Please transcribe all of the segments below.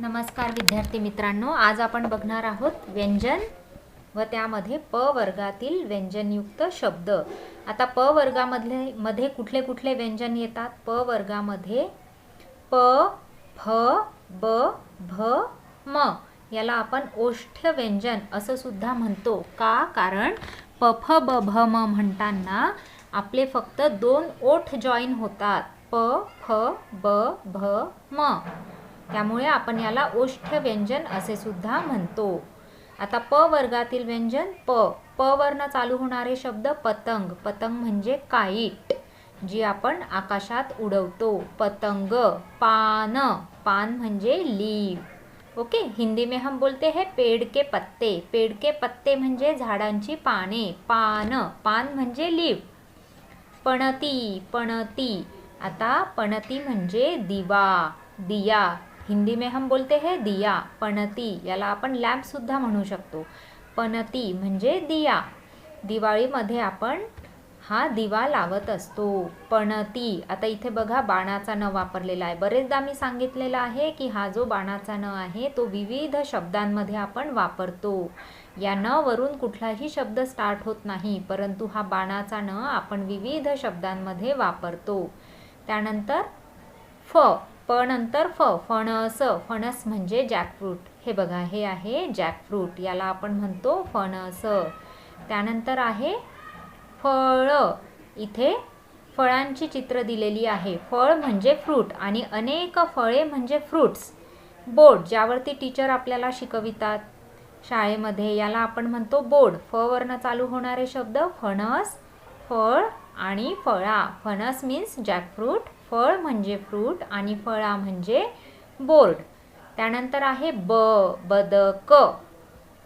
नमस्कार विद्यार्थी मित्रांनो आज आपण बघणार आहोत व्यंजन व त्यामध्ये प वर्गातील व्यंजनयुक्त शब्द. आता प वर्गामधले मध्ये कुठले कुठले व्यंजन येतात? प वर्गामध्ये प फ ब भ म याला आपण ओष्ठ्य व्यंजन असं सुद्धा म्हणतो. का? कारण प फ ब भ म म्हणताना आपले फक्त दोन ओठ जॉईन होतात. प फ ब भ म. त्यामुळे आपण याला ओष्ठ व्यंजन असे सुद्धा म्हणतो. आता प वर्गातील व्यंजन प. प वर्ण चालू होणारे शब्द पतंग. पतंग म्हणजे काईट जी आपण आकाशात उडवतो. पतंग पान. पान म्हणजे लीव. ओके? हिंदी में हम बोलते हैं पेड़ के पत्ते. पेड़ के पत्ते म्हणजे झाडांची पाने. पान. पान म्हणजे लीव. पणती पणती. आता पणती म्हणजे दिवा. दिया. हिंदी में हम बोलते हैं दिया पणती याला आपण लॅम्पसुद्धा म्हणू शकतो. पणती म्हणजे दिया. दिवाळीमध्ये आपण हा दिवा लावत असतो. पणती आता इथे बघा बाणाचा न वापरलेला आहे. बरेचदा मी सांगितलेलं आहे की हा जो बाणाचा न आहे तो विविध शब्दांमध्ये आपण वापरतो. या न वरून कुठलाही शब्द स्टार्ट होत नाही परंतु हा बाणाचा न आपण विविध शब्दांमध्ये वापरतो. त्यानंतर फ. प नंतर फ फणस. फणस म्हणजे जॅकफ्रूट. हे बघा हे आहे जॅकफ्रूट. याला आपण म्हणतो फणस. त्यानंतर आहे फळ. इथे फळांची चित्र दिलेली आहे. फळ म्हणजे फ्रूट आणि अनेक फळे म्हणजे फ्रूट्स. बोर्ड ज्यावरती टीचर आपल्याला शिकवितात. शाळेमध्ये याला आपण म्हणतो बोर्ड. फ वर्ण चालू होणारे शब्द फणस फळ आणि फळा. फणस मीन्स जॅकफ्रूट फळ म्हणजे फ्रूट आणि फळा म्हणजे बोर्ड त्यानंतर आहे ब बदक.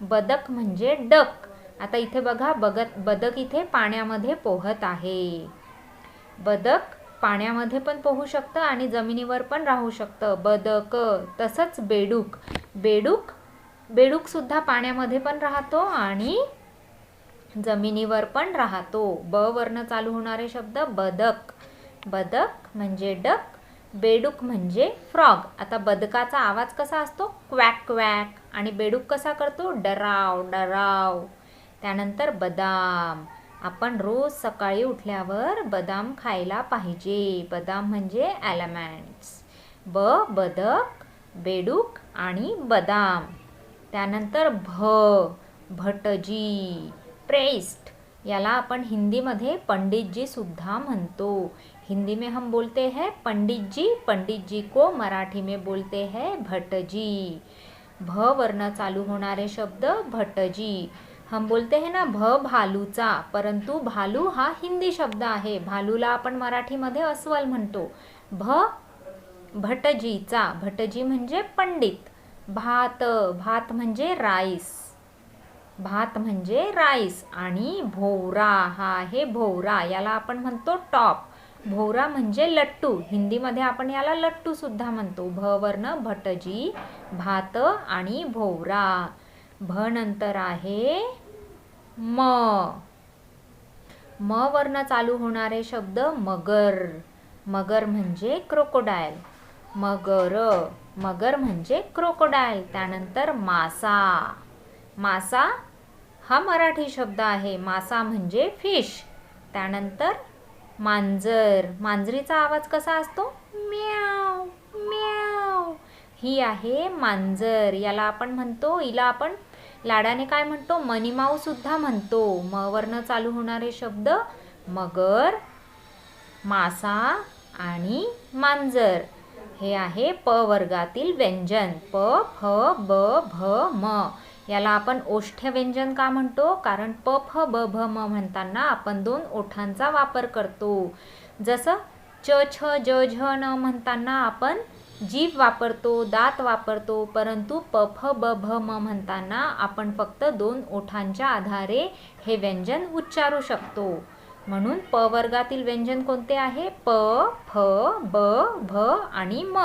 बदक म्हणजे डक. आता इथे बघा बगत बदक इथे पाण्यामध्ये पोहत आहे. बदक पाण्यामध्ये पण पोहू शकतं आणि जमिनीवर पण राहू शकतं. बदक तसंच बेडूक. बेडूक बेडूकसुद्धा पाण्यामध्ये पण राहतो आणि जमिनीवर पण राहतो. ब वर्ण चालू होणारे शब्द बदक. बदक म्हणजे डक बेडूक म्हणजे फ्रॉग. आता बदकाचा आवाज कसा असतो? क्वॅक क्वॅक. आणि बेडूक कसा करतो? डराव डराव. त्यानंतर बदाम. आपण रोज सकाळी उठल्यावर बदाम खायला पाहिजे. बदाम म्हणजे ॲलमँड्स ब बदक बेडूक आणि बदाम. त्यानंतर भ भटजी. प्रेस्ट याला आपण हिंदीमध्ये पंडितजी सुद्धा म्हणतो. हिंदी में हम बोलते हैं पंडित जी पंडित जी को मराठी में बोलते हैं भटजी. भ वर्ण चालू होणारे शब्द भटजी. हम बोलते हैं ना भ भालूचा परंतु भालू हा हिंदी शब्द आहे. भालूला आपण मराठीमध्ये अस्वल म्हणतो. भ भटजीचा भटजी म्हणजे पंडित. भात भात म्हणजे राईस. भात म्हणजे राईस आणि भोवरा हा आहे भोवरा याला आपण म्हणतो टॉप. भोवरा म्हणजे लट्टू हिंदीमध्ये आपण याला लट्टू सुद्धा म्हणतो. भ वर्ण भटजी भात आणि भोवरा. भ नंतर आहे म. म वर्ण चालू होणारे शब्द मगर. मगर म्हणजे क्रोकोडायल मगर मगर म्हणजे क्रोकोडायल त्यानंतर मासा. मासा हा मराठी शब्द आहे. मासा म्हणजे फिश. त्यानंतर मांजर. मांजरीचा आवाज कसा असतो? म्याव म्याव. ही आहे मांजर. याला आपण म्हणतो हिला आपण लाडाने काय म्हणतो? मनीमाऊ सुद्धा म्हणतो. म वर्ण चालू होणारे शब्द मगर मासा आणि मांजर. हे आहे प वर्गातील व्यंजन. प फ ब भ म. याला आपण ओष्ठ्य व्यंजन का म्हणतो? कारण प फ ब भ म म्हणताना आपण दोन ओठांचा वापर करतो. जसं च छ ज झ न म्हणताना आपण जीभ वापरतो दात वापरतो परंतु प फ ब भ म म्हणताना आपण फक्त दोन ओठांच्या आधारे हे व्यंजन उच्चारू शकतो. म्हणून प वर्गातील व्यंजन कोणते आहे? प फ ब भ आणि म.